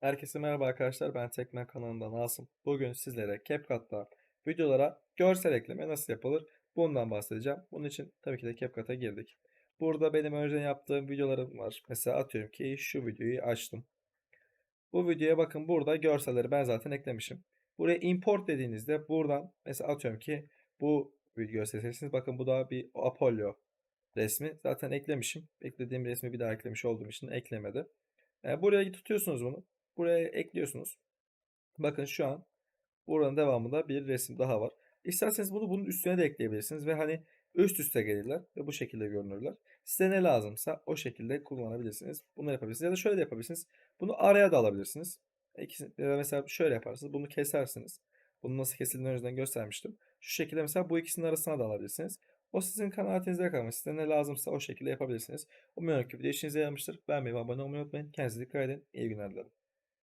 Herkese merhaba arkadaşlar. Ben Tekmen kanalından Asım. Bugün sizlere CapCut'ta videolara görsel ekleme nasıl yapılır bundan bahsedeceğim. Bunun için tabii ki de CapCut'a girdik. Burada benim önceden yaptığım videolarım var. Mesela atıyorum ki şu videoyu açtım. Bu videoya bakın burada görselleri ben zaten eklemişim. Buraya import dediğinizde buradan mesela atıyorum ki bu video seçersiniz. Bakın bu da bir Apollo resmi. Zaten eklemişim. Eklediğim resmi bir daha eklemiş olduğum için eklemedi. E, buraya tutuyorsunuz bunu. Buraya ekliyorsunuz. Bakın şu an buranın devamında bir resim daha var. İsterseniz bunu bunun üstüne de ekleyebilirsiniz ve hani üst üste gelirler ve bu şekilde görünürler. Size ne lazımsa o şekilde kullanabilirsiniz. Bunu yapabilirsiniz ya da şöyle de yapabilirsiniz. Bunu araya da alabilirsiniz. Da mesela şöyle yaparsınız. Bunu kesersiniz. Bunu nasıl kesildiğini önceden göstermiştim. Şu şekilde mesela bu ikisinin arasına da alabilirsiniz. O sizin kanaatinize kalmış. Size ne lazımsa o şekilde yapabilirsiniz. Umuyorum ki video işinize yaramıştır. Beğenmeyi ve abone olmayı unutmayın. Kendinize dikkat edin. İyi günler dilerim.